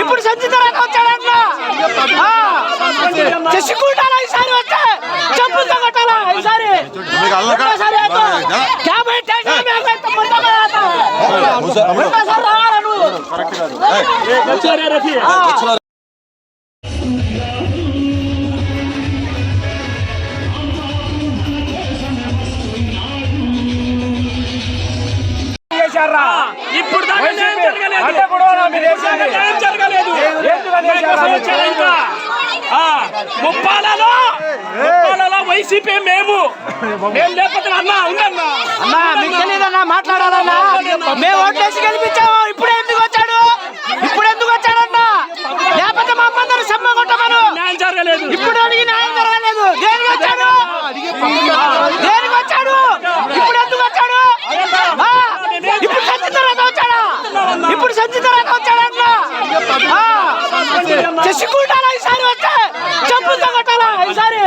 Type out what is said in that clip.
ఇప్పుడు సంచితరాక వచ్చాడన్నా చేసుకుంటారా ఈసారి వచ్చే చెప్పులతో కొట్టాలా ఈసారి? యాభై రావాలా. నువ్వు. చేశారా? ఇప్పుడు వైసీపీ మేము. మేము లేకపోతే అన్నా ఉందన్నా. అన్నా మీకు తెలియదన్నా మాట్లాడాలన్నా. మేము ఓట్లేసి గెలిపి సంచి తర్వాత వచ్చాడంట చేసుకుంటారా ఈసారి వచ్చే? చెప్పులతో కొట్టాలా ఈసారి?